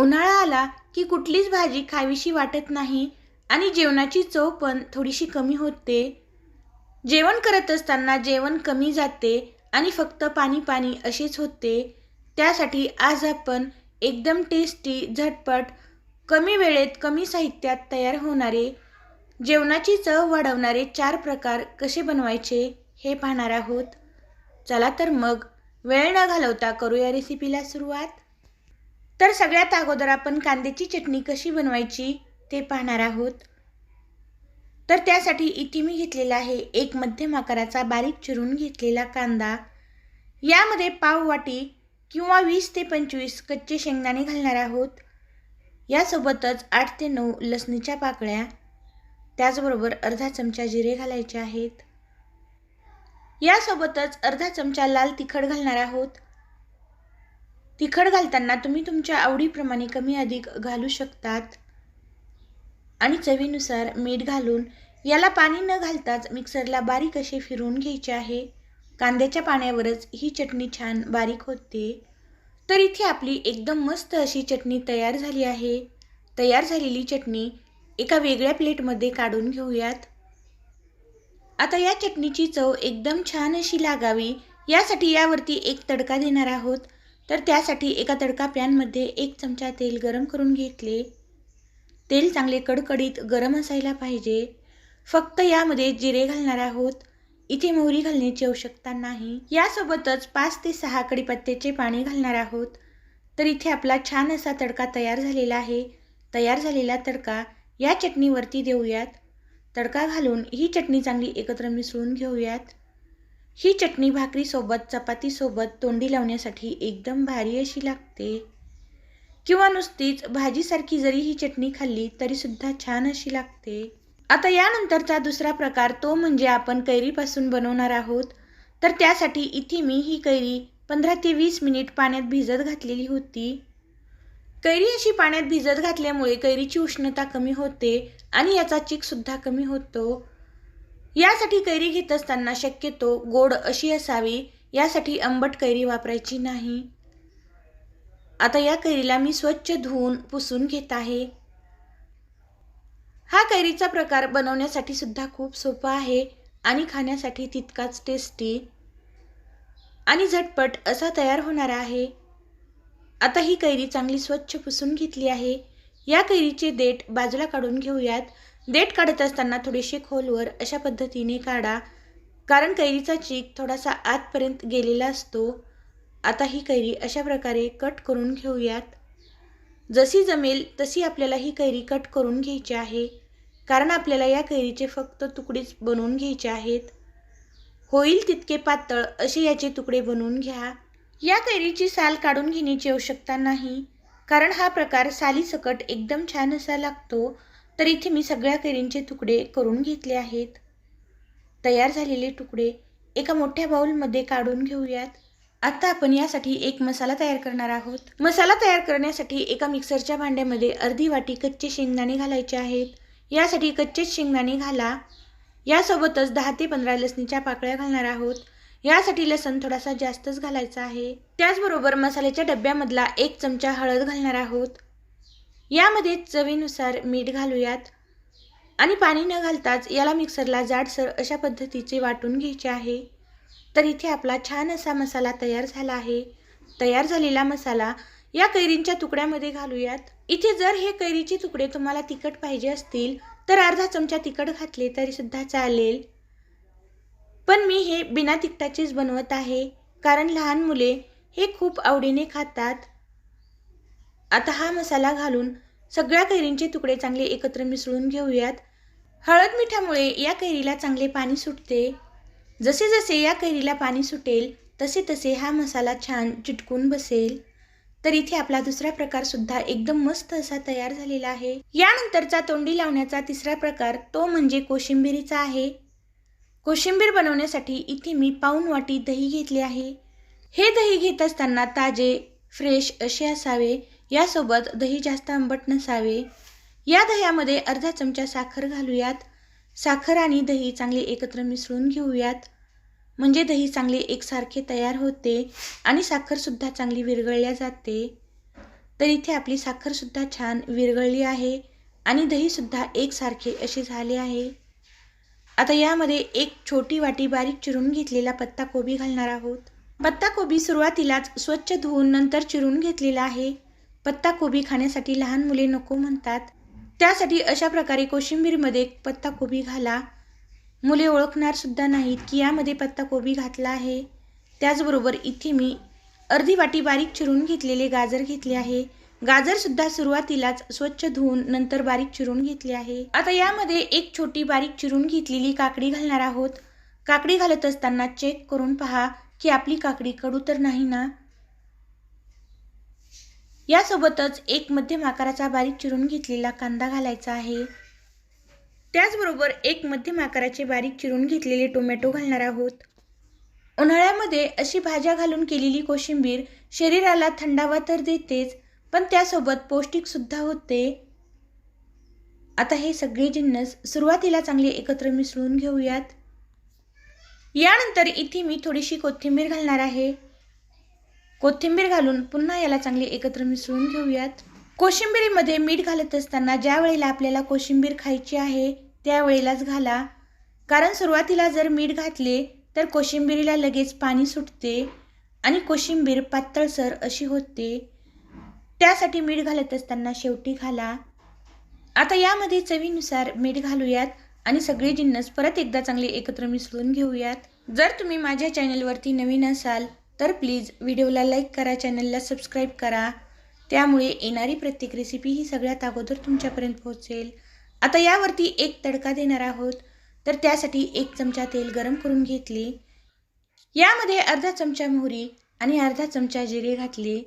उन्हाळा आला की कुठलीच भाजी खावीशी वाटत नाही आणि जेवणाची चव पण थोडीशी कमी होते. जेवण करत असताना जेवण कमी जाते आणि फक्त पाणी पाणी असेच होते. त्यासाठी आज आपण एकदम टेस्टी झटपट कमी वेळेत कमी साहित्यात तयार होणारे जेवणाची चव वाढवणारे चार प्रकार कसे बनवायचे हे पाहणार आहोत. चला तर मग वेळ न घालवता करूया रेसिपीला सुरुवात. तर सगळ्यात अगोदर आपण कांद्याची चटणी कशी बनवायची ते पाहणार आहोत. तर त्यासाठी इथे मी घेतलेला आहे एक मध्यम आकाराचा बारीक चिरून घेतलेला कांदा. यामध्ये पाव वाटी किंवा वीस ते पंचवीस कच्चे शेंगदाणे घालणार आहोत. यासोबतच आठ ते नऊ लसणीच्या पाकळ्या त्याचबरोबर अर्धा चमचा जिरे घालायचे आहेत. यासोबतच अर्धा चमचा लाल तिखट घालणार आहोत. तिखट घालताना तुम्ही तुमच्या आवडीप्रमाणे कमी अधिक घालू शकतात. आणि चवीनुसार मीठ घालून याला पाणी न घालताच मिक्सरला बारीक असे फिरवून घ्यायचे आहे. कांद्याच्या पाण्यावरच ही चटणी छान बारीक होते. तर इथे आपली एकदम मस्त अशी चटणी तयार झाली आहे. तयार झालेली चटणी एका वेगळ्या प्लेटमध्ये काढून घेऊयात. आता या चटणीची चव एकदम छान अशी लागावी. यासाठी यावरती एक तडका देणार आहोत. तर त्यासाठी एका तडका पॅनमध्ये एक चमचा तेल गरम करून घेतले. तेल चांगले कडकडीत गरम असायला पाहिजे. फक्त यामध्ये जिरे घालणार आहोत. इथे मोहरी घालण्याची आवश्यकता नाही. यासोबतच पाच ते सहा कडीपत्त्याचे पाणी घालणार आहोत. तर इथे आपला छान असा तडका तयार झालेला आहे. तयार झालेला तडका या चटणीवरती देऊयात. तडका घालून ही चटणी चांगली एकत्र मिसळून घेऊयात. ही चटणी भाकरीसोबत चपातीसोबत तोंडी लावण्यासाठी एकदम भारी अशी लागते. किंवा नुसतीच भाजीसारखी जरी ही चटणी खाल्ली तरीसुद्धा छान अशी लागते. आता यानंतरचा दुसरा प्रकार तो म्हणजे आपण कैरीपासून बनवणार आहोत. तर त्यासाठी इथे मी ही कैरी पंधरा ते वीस मिनिट पाण्यात भिजत घातलेली होती. कैरी अशी पाण्यात भिजत घातल्यामुळे कैरीची उष्णता कमी होते आणि याचा चिकसुद्धा कमी होतो. यासाठी कैरी घेत असताना शक्यतो गोड अशी असावी यासाठी आंबट कैरी वापरायची नाही. आता या कैरीला मी स्वच्छ धुवून पुसून घेत आहे. हा कैरीचा प्रकार बनवण्यासाठी सुद्धा खूप सोपा आहे आणि खाण्यासाठी तितकाच टेस्टी आणि झटपट असा तयार होणार आहे. आता ही कैरी चांगली स्वच्छ पुसून घेतली आहे. या कैरीचे देठ बाजूला काढून घेऊयात. देठ काढत असताना थोडीशी खोलवर अशा पद्धतीने काढा. कारण कैरीचा चीक थोडासा आतपर्यंत गेलेला असतो. आता ही कैरी अशा प्रकारे कट करून घेऊयात. जशी जमेल तशी आपल्याला ही कैरी कट करून घ्यायची आहे. कारण आपल्याला या कैरीचे फक्त तुकडेच बनवून घ्यायचे आहेत. होईल तितके पातळ असे याचे तुकडे बनवून घ्या. या कैरीची साल काढून घेण्याची आवश्यकता नाही. कारण हा प्रकार सालीसकट एकदम छान असा लागतो. तर इथे मी सगळ्या कैरींचे तुकडे करून घेतले आहेत. तयार झालेले तुकडे एका मोठ्या बाऊलमध्ये काढून घेऊयात. आता आपण यासाठी एक मसाला तयार करणार आहोत. मसाला तयार करण्यासाठी एका मिक्सरच्या भांड्यामध्ये अर्धी वाटी कच्चे शेंगदाणे घालायचे आहेत. यासाठी कच्चेच शेंगदाणे घाला. यासोबतच दहा ते पंधरा लसणीच्या पाकळ्या घालणार आहोत. यासाठी लसण थोडासा जास्तच घालायचा आहे. त्याचबरोबर मसाल्याच्या डब्यामधला एक चमचा हळद घालणार आहोत. यामध्ये चवीनुसार मीठ घालूयात. आणि पाणी न घालताच याला मिक्सरला जाडसर अशा पद्धतीचे वाटून घ्यायचे आहे. तर इथे आपला छान असा मसाला तयार झाला आहे. तयार झालेला मसाला या कैरींच्या तुकड्यामध्ये घालूयात. इथे जर हे कैरीचे तुकडे तुम्हाला तिखट पाहिजे असतील तर अर्धा चमचा तिखट घातले तरी सुद्धा चालेल. पण मी हे बिना तिखटाचेच बनवत आहे कारण लहान मुले हे खूप आवडीने खातात. आता हा मसाला घालून सगळ्या कैरींचे तुकडे चांगले एकत्र मिसळून घेऊयात. हळद मिठामुळे या कैरीला चांगले पाणी सुटते. जसे जसे या कैरीला पाणी सुटेल तसे तसे हा मसाला छान चिटकून बसेल. तर इथे आपला दुसरा प्रकार सुद्धा एकदम मस्त असा तयार झालेला आहे. यानंतरचा तोंडी लावण्याचा तिसरा प्रकार तो म्हणजे कोशिंबिरीचा आहे. कोशिंबीर बनवण्यासाठी इथे मी पाऊन वाटी दही घेतले आहे. हे दही घेत असताना ताजे फ्रेश असे असावे यासोबत दही जास्त आंबट नसावे. या दह्यामध्ये अर्धा चमचा साखर घालूयात. साखर आणि दही चांगले एकत्र मिसळून घेऊयात. म्हणजे दही चांगले एकसारखे तयार होते आणि साखरसुद्धा चांगली विरघळल्या जाते. तर इथे आपली साखरसुद्धा छान विरघळली आहे आणि दहीसुद्धा एकसारखे असे झाले आहे. आता यामध्ये एक छोटी वाटी बारीक चिरून घेतलेला पत्ताकोबी घालणार आहोत. पत्ताकोबी सुरुवातीलाच स्वच्छ धुवून नंतर चिरून घेतलेला आहे. पत्ता कोबी खाण्यासाठी लहान मुले नको म्हणतात. त्यासाठी अशा प्रकारे कोशिंबीरमध्ये पत्ता कोबी घाला. मुले ओळखणार सुद्धा नाहीत की यामध्ये पत्ता कोबी घातला आहे. त्याचबरोबर इथे मी अर्धी वाटी बारीक चिरून घेतलेले गाजर घेतले आहे. गाजरसुद्धा सुरुवातीलाच स्वच्छ धुवून नंतर बारीक चिरून घेतले आहे. आता यामध्ये एक छोटी बारीक चिरून घेतलेली काकडी घालणार आहोत. काकडी घालत असताना चेक करून पहा की आपली काकडी कडू तर नाही ना? यासोबतच एक मध्यम आकाराचा बारीक चिरून घेतलेला कांदा घालायचा आहे. त्याचबरोबर एक मध्यम आकाराचे बारीक चिरून घेतलेले टोमॅटो घालणार आहोत. उन्हाळ्यामध्ये अशी भाज्या घालून केलेली कोशिंबीर शरीराला थंडावा तर देतेच पण त्यासोबत पौष्टिकसुद्धा होते. आता हे सगळे जिन्नस सुरुवातीला चांगले एकत्र मिसळून घेऊयात. यानंतर इथे मी थोडीशी कोथिंबीर घालणार आहे. कोथिंबीर घालून पुन्हा याला चांगले एकत्र मिसळून घेऊयात. कोशिंबिरीमध्ये मीठ घालत असताना ज्या वेळेला आपल्याला कोशिंबीर खायची आहे त्यावेळेलाच घाला. कारण सुरुवातीला जर मीठ घातले तर कोशिंबिरीला लगेच पाणी सुटते आणि कोशिंबीर पातळसर अशी होते. त्यासाठी मीठ घालत असताना शेवटी घाला. आता यामध्ये चवीनुसार मीठ घालूयात आणि सगळे जिन्नस परत एकदा चांगले एकत्र मिसळून घेऊयात. जर तुम्ही माझ्या चॅनलवरती नवीन असाल तर प्लीज व्हिडिओला लाईक करा चॅनलला सबस्क्राईब करा. त्यामुळे येणारी प्रत्येक रेसिपी ही सगळ्यात अगोदर तुमच्यापर्यंत पोहोचेल. आता यावरती एक तडका देणार आहोत. तर त्यासाठी एक चमचा तेल गरम करून घेतले. यामध्ये अर्धा चमचा मोहरी आणि अर्धा चमचा जिरे घातले.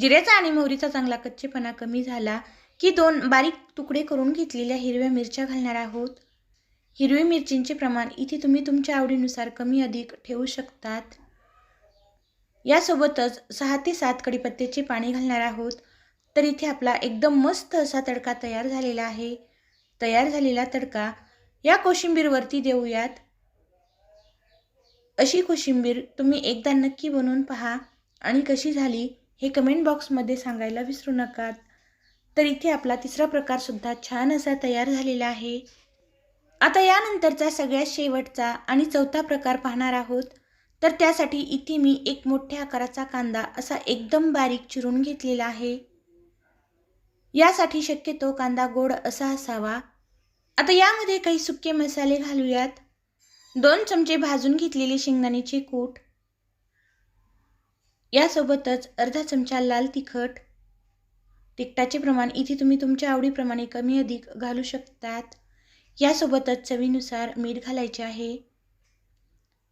जिऱ्याचा आणि मोहरीचा चांगला कच्चेपणा कमी झाला की दोन बारीक तुकडे करून घेतलेल्या हिरव्या मिरच्या घालणार आहोत. हिरवी मिरचींचे प्रमाण इथे तुम्ही तुमच्या आवडीनुसार कमी अधिक ठेवू शकतात. यासोबतच सहा ते सात कडीपत्त्याचे पाणी घालणार आहोत. तर इथे आपला एकदम मस्त असा तडका तयार झालेला आहे. तयार झालेला तडका या कोशिंबीरवरती देऊयात. अशी कोशिंबीर तुम्ही एकदा नक्की बनवून पहा आणि कशी झाली हे कमेंट बॉक्समध्ये सांगायला विसरू नका तर इथे आपला तिसरा प्रकारसुद्धा छान असा तयार झालेला आहे. आता यानंतरचा सगळ्यात शेवटचा आणि चौथा प्रकार पाहणार आहोत. तर त्यासाठी इथे मी एक मोठ्या आकाराचा कांदा असा एकदम बारीक चिरून घेतलेला आहे. यासाठी शक्यतो कांदा गोड असा असावा. आता यामध्ये काही सुके मसाले घालूयात. दोन चमचे भाजून घेतलेले शेंगदाण्याचे कूट. यासोबतच अर्धा चमचा लाल तिखट. तिखटाचे प्रमाण इथे तुम्ही तुमच्या आवडीप्रमाणे कमी अधिक घालू शकतात. यासोबतच चवीनुसार मीठ घालायचे आहे.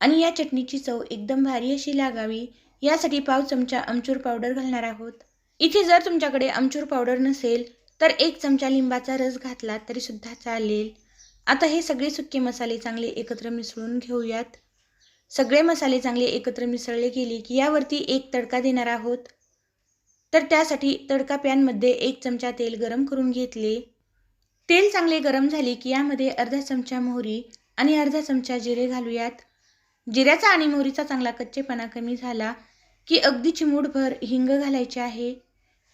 आणि या चटणीची चव एकदम भारी अशी लागावी यासाठी पाव चमचा आमचूर पावडर घालणार आहोत. इथे जर तुमच्याकडे आमचूर पावडर नसेल तर एक चमचा लिंबाचा रस घातला तरी सुद्धा चालेल. आता हे सगळे सुके मसाले चांगले एकत्र मिसळून घेऊयात. सगळे मसाले चांगले एकत्र मिसळले गेले की यावरती एक तडका देणार आहोत. तर त्यासाठी तडका पॅनमध्ये एक चमचा तेल गरम करून घेतले. तेल चांगले गरम झाले की यामध्ये अर्धा चमचा मोहरी आणि अर्धा चमचा जिरे घालूयात. जिऱ्याचा आणि मोहरीचा चांगला कच्चेपणा कमी झाला की अगदी चिमूटभर हिंग घालायचे आहे.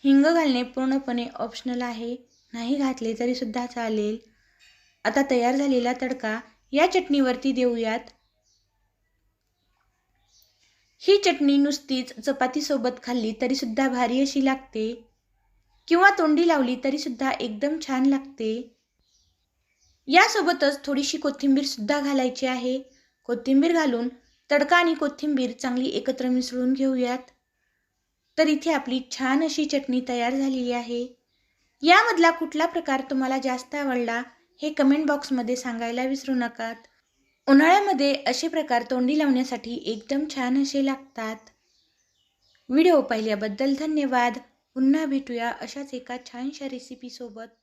हिंग घालणे पूर्णपणे ऑप्शनल आहे. नाही घातले तरीसुद्धा चालेल. आता तयार झालेला तडका या चटणीवरती देऊयात. ही चटणी नुसतीच चपातीसोबत खाल्ली तरीसुद्धा भारी अशी लागते. किंवा तोंडी लावली तरीसुद्धा एकदम छान लागते. यासोबतच थोडीशी कोथिंबीरसुद्धा घालायची आहे. कोथिंबीर घालून तडका आणि कोथिंबीर चांगली एकत्र मिसळून घेऊयात. तर इथे आपली छान अशी चटणी तयार झालेली आहे. यामधला कुठला प्रकार तुम्हाला जास्त आवडला हे कमेंट बॉक्समध्ये सांगायला विसरू नकात. उन्हाळ्यामध्ये असे प्रकार तोंडी लावण्यासाठी एकदम छान असे लागतात. व्हिडिओ पाहिल्याबद्दल धन्यवाद. पुन्हा भेटूया अशाच एका छानशा रेसिपीसोबत